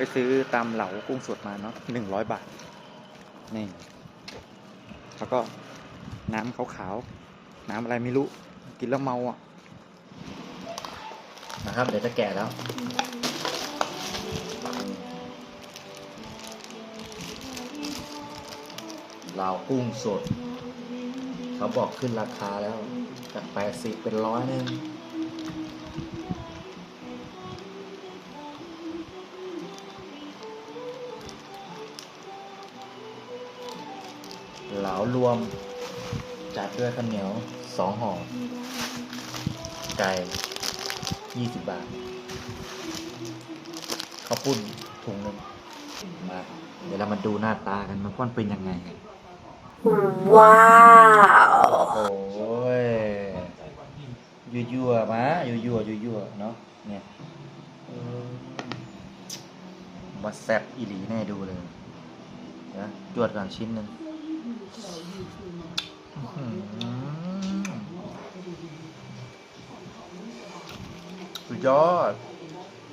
ไปซื้อตามเหลากุ้งสดมาเนาะหนึ่งร้อยบาท นี่ แล้วก็น้ำขาวๆ น้ำอะไรไม่รู้ กินแล้วเมาอะ นะครับ เดี๋ยวจะแกะแล้ว เหลากุ้งสด เขาบอกขึ้นราคาแล้ว จากแปดสิบเป็นร้อยหนึง เหลารวม จัดด้วยข้าวเหนียวสองห่อ ไก่ยี่สิบบาทข้าวปุ้นถุงหนึ่งมา เดี๋ยวเรามาดูหน้าตากันมันควรเป็นยังไง Wow. โอ้ยยั่วยั่วๆมายั่วยั่วยั่วยั่วๆเนาะเนี่ยเออมาแซ่บอีหลีแน่ดูเลยนะจวดก่อนชิ้นหนึ่งอื้อหือ สุดยอด